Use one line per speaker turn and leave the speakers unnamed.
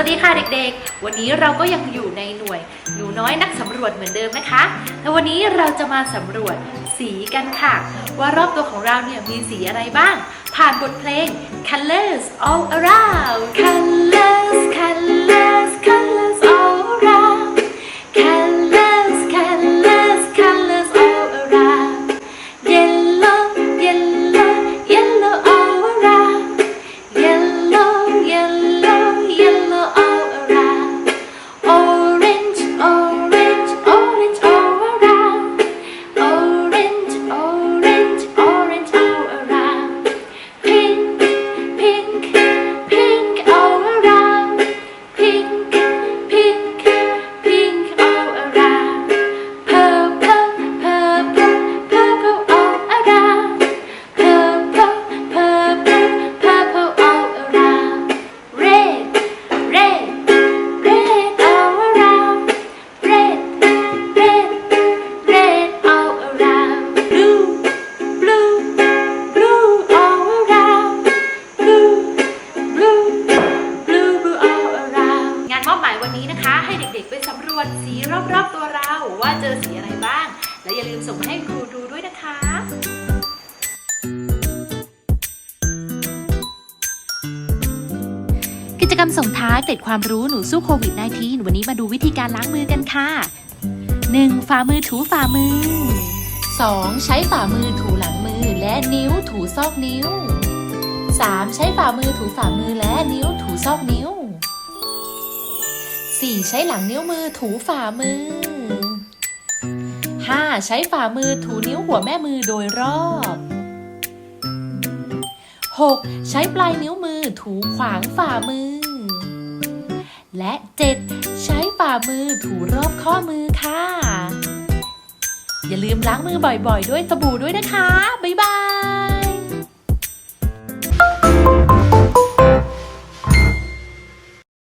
วัสดีค่ะเด็กๆ วันนี้เราก็ยังอยู่ในหน่วย หนูน้อยนักสำรวจเหมือนเดิมนะคะ แต่วันนี้เราจะมาสำรวจสีกันค่ะ ว่ารอบตัวของเราเนี่ยมีสีอะไรบ้าง ผ่านบทเพลง Colors All Around Colors มอบหมายวันนี้นะคะ ให้เด็กๆไปสำรวจสีรอบๆตัวเราว่าเจอสีอะไรบ้าง และอย่าลืมส่งมาให้ครูดูด้วยนะคะกิจกรรมส่งท้ายเกร็ดความรู้หนูสู้โควิด -19 วันนี้มาดูวิธีการล้างมือกันค่ะ 1. ฝ่ามือถูฝ่ามือ 2. ใช้ฝ่ามือถูหลังมือและนิ้วถูซอกนิ้ว 3. ใช้ฝ่ามือถูฝ่ามือและนิ้วถูซอกนิ้ว 4. ใช้หลังนิ้วมือถูฝ่ามือ 5. ใช้ฝ่ามือถูนิ้วหัวแม่มือโดยรอบ 6. ใช้ปลายนิ้วมือถูขวางฝ่ามือ และ 7. ใช้ฝ่ามือถูรอบข้อมือค่ะ อย่าลืมล้างมือบ่อยๆ ด้วยสบู่ด้วยนะคะ บ๊ายบาย